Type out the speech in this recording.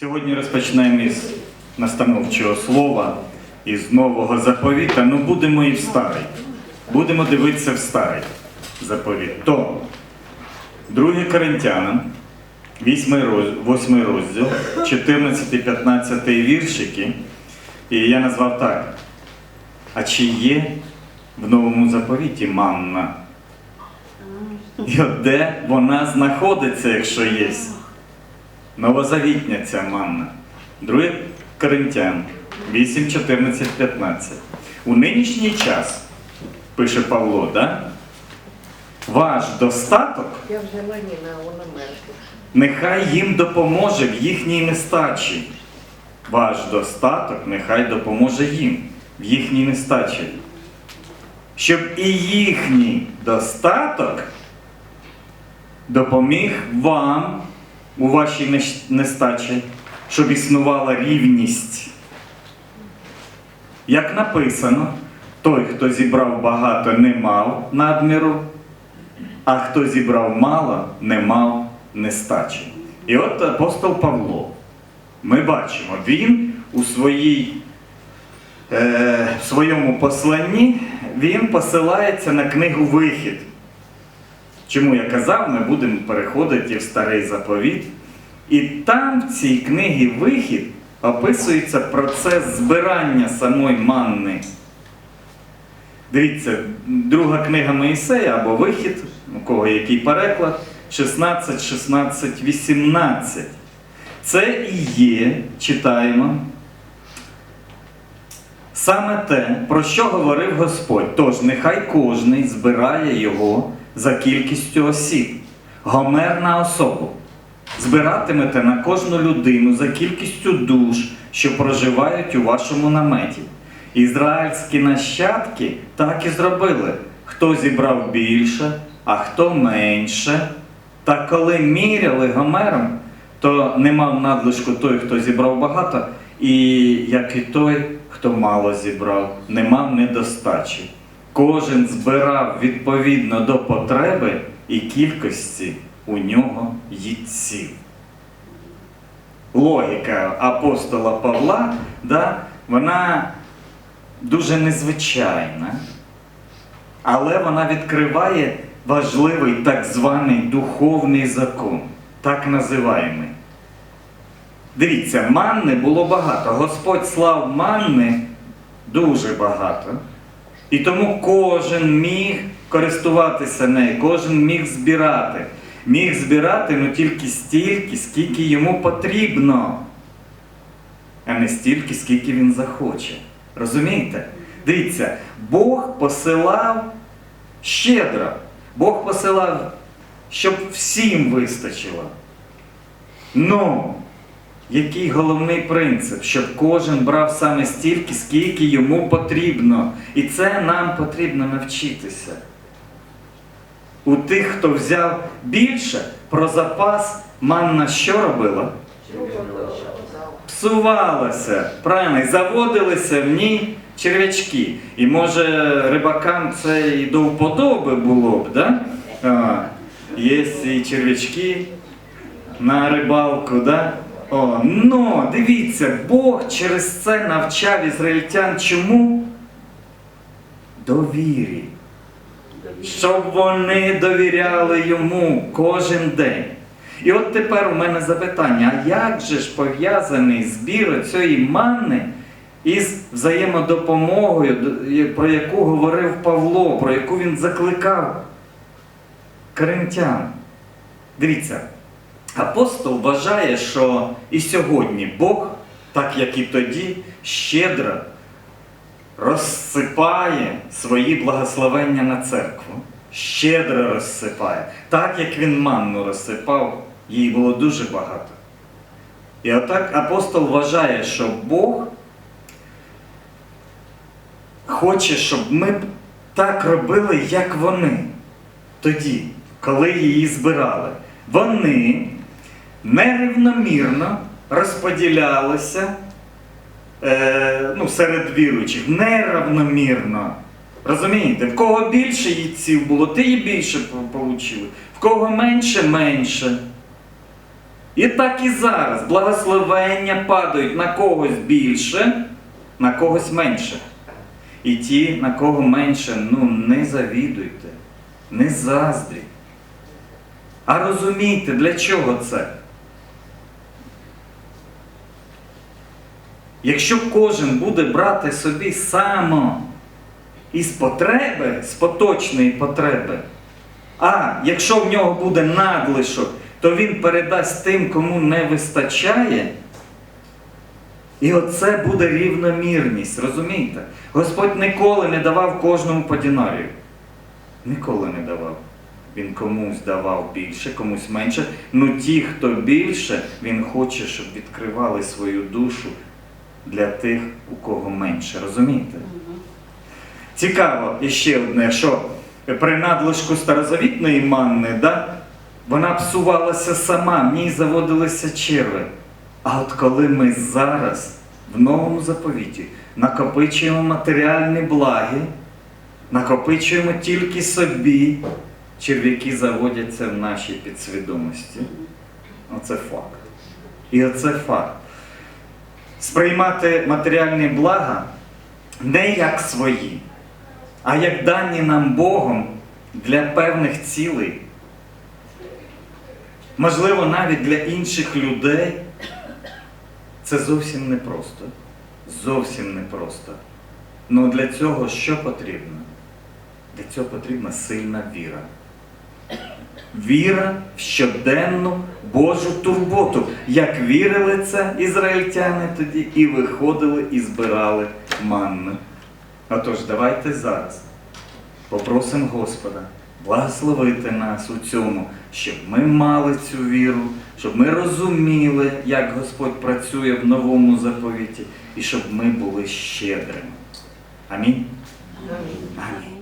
Сьогодні розпочнемо із настановчого слова, із нового заповіта. Ну будемо і в старий. Будемо дивитися в старий заповіт. То 2 Коринтянам, 8 розділ, 14-15 віршики. І я назвав так. А чи є в новому заповіті манна? І от де вона знаходиться, якщо є? Новозавітня ця манна. 2 Коринтян 8, 14, 15. У нинішній час, пише Павло, да? ваш достаток нехай їм допоможе в їхній нестачі. Ваш достаток нехай допоможе їм в їхній нестачі. Щоб і їхній достаток допоміг вам у вашій нестачі, щоб існувала рівність. Як написано, той, хто зібрав багато, не мав надміру, а хто зібрав мало, не мав нестачі. І от апостол Павло, ми бачимо, він у своїй, е, своєму посланні він посилається на книгу Вихід. Чому я казав, ми будемо переходити в старий заповіт. І там в цій книгі Вихід описується процес збирання самої манни. Дивіться, друга книга Моїсея або Вихід, у кого який переклад, 16, 16, 18. Це і є, читаємо, саме те, про що говорив Господь. Тож нехай кожний збирає його за кількістю осіб. Гомер на особу. Збиратимете на кожну людину за кількістю душ, що проживають у вашому наметі. Ізраїльські нащадки так і зробили. Хто зібрав більше, а хто менше. Та коли міряли Гомером, то не мав надлишку той, хто зібрав багато, і як і той, хто мало зібрав, не мав недостачі. Кожен збирав відповідно до потреби і кількості у нього їдців. Логіка апостола Павла, да, вона дуже незвичайна, але вона відкриває важливий так званий духовний закон, так називаємий. Дивіться, манни було багато. Господь слав манни дуже багато. І тому кожен міг користуватися нею, кожен міг збирати. Міг збирати ну, тільки стільки, скільки йому потрібно, а не стільки, скільки він захоче. Розумієте? Дивіться, Бог посилав щедро. Бог посилав, щоб всім вистачило. Ну, який головний принцип, щоб кожен брав саме стільки, скільки йому потрібно. І це нам потрібно навчитися. У тих, хто взяв більше, про запас манна що робила? Псувалася, правильно, і заводилися в ній черв'ячки. І може рибакам це і до вподоби було б, да? А, є і черв'ячки на рибалку, да? О, ну, дивіться, Бог через це навчав ізраїльтян чому? Довірі. Щоб вони довіряли йому кожен день. І от тепер у мене запитання: а як же ж пов'язаний збір цієї манни із взаємодопомогою, про яку говорив Павло, про яку він закликав коринтян? Дивіться, апостол вважає, що і сьогодні Бог, так як і тоді, щедро розсипає свої благословення на церкву. Щедро розсипає. Так як він манну розсипав, їй було дуже багато. І отак апостол вважає, що Бог хоче, щоб ми так робили, як вони. Тоді, коли її збирали. Вони нерівномірно розподілялися е, ну, серед віруючих неравномірно. Розумієте, в кого більше їдців було, ти і більше по- получили. В кого менше менше. І так і зараз благословення падають на когось більше, на когось менше. І ті, на кого менше, ну не завідуйте, не заздріть. А розумійте, для чого це? Якщо кожен буде брати собі само із потреби, з поточної потреби, а якщо в нього буде надлишок, то він передасть тим, кому не вистачає. І оце буде рівномірність, розумієте? Господь ніколи не давав кожному по динарію. Ніколи не давав. Він комусь давав більше, комусь менше. Ну ті, хто більше, він хоче, щоб відкривали свою душу для тих, у кого менше. Розумієте? Цікаво іще одне, що при надлишку старозавітної манни, да, вона псувалася сама, в ній заводилися черви. А от коли ми зараз в новому заповіті накопичуємо матеріальні благи, накопичуємо тільки собі, черв'яки заводяться в нашій підсвідомості. Оце факт. І оце факт. Сприймати матеріальні блага не як свої, а як дані нам Богом для певних цілей. Можливо, навіть для інших людей це зовсім непросто. Зовсім непросто. Ну для цього що потрібно? Для цього потрібна сильна віра. Віра в щоденну Божу турботу, як вірили це ізраїльтяни тоді і виходили і збирали манну. Отож, давайте зараз попросимо Господа благословити нас у цьому, щоб ми мали цю віру, щоб ми розуміли, як Господь працює в новому заповіті, і щоб ми були щедрими. Амінь. Амінь. Амінь.